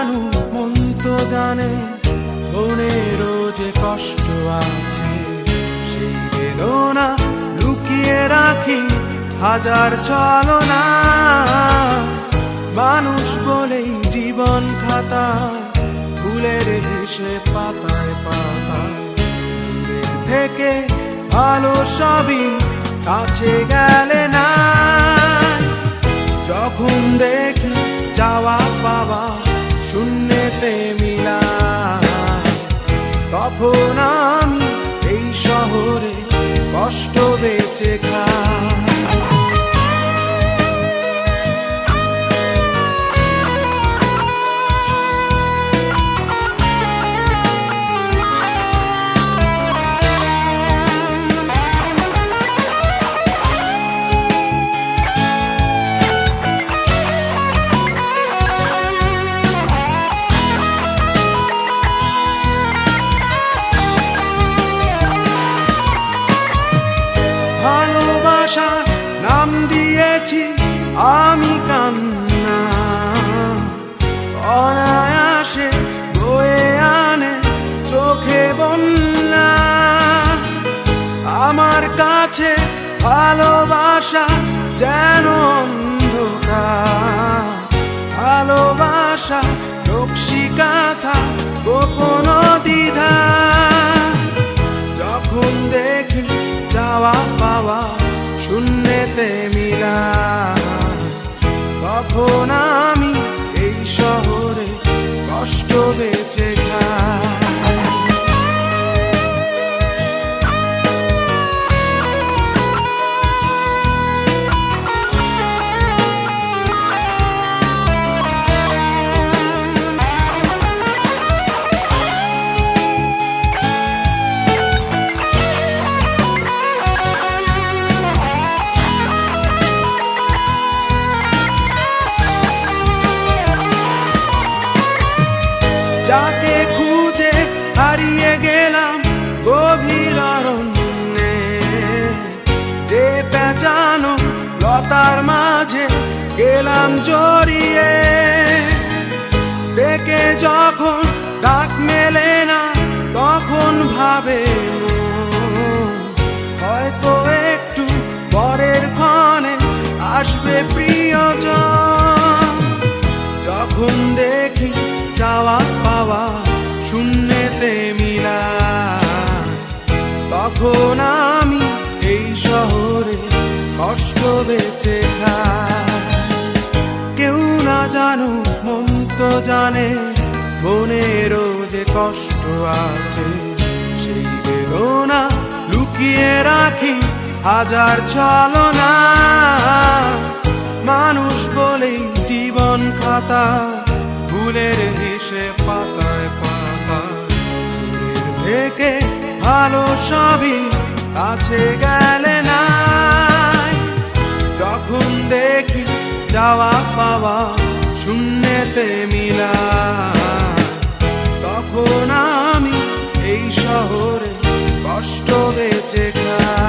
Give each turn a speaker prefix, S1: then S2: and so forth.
S1: জানু, মন তো জানে, মনেরও যে কষ্ট আছে। সেই বেদনা লুকিয়ে রাখি হাজার ছলনা। মানুষ বলেই জীবন খাতা, ফুলের হেসে পাতায় পাতা। দূরের থেকে ভালো সবই কাছে গেলে তখন আমি এই শহরে কষ্ট বেঁচে খাই। দিয়েছি আমি কান্না। অনায়াসে বয়ে আনে চোখে বন্যা। আমার কাছে ভালোবাসা যেন অন্ধকার। ভালোবাসা, নকশিকাথা, গোপন দ্বিধা। যখন দেখি যাওয়া পাওয়া শূন্যতে তখন আমি এই শহরে কষ্ট বেঁচে খুঁজে, হারিয়ে গেলাম গভীর অরণ্যে। যে পেঁচানো লতার মাঝে গেলাম জড়িয়ে। ডেকে যখন ডাক মেলে না, তখন ভাবে হয়তো একটু পরের ক্ষণে আসবে প্রিয়জন। যখন দেখি যাওয়া পাওয়া শূন্যতে মিলা। তখন আমি এই শহরে কষ্ট বেঁচে কেউ না জানো মন তো জানে মনেরও যে কষ্ট আছে, সেই বেদনা লুকিয়ে রাখি হাজার ছলনা। মানুষ বলেই জীবন খাতা। ফুলের হেসে পাতায় পাতায় দূরের থেকে ভালো সবই কাছে গেলে না যখন দেখি যাওয়া পাওয়া শূন্যতে মিলা তখন আমি এই শহরে কষ্ট বেঁচে খাই।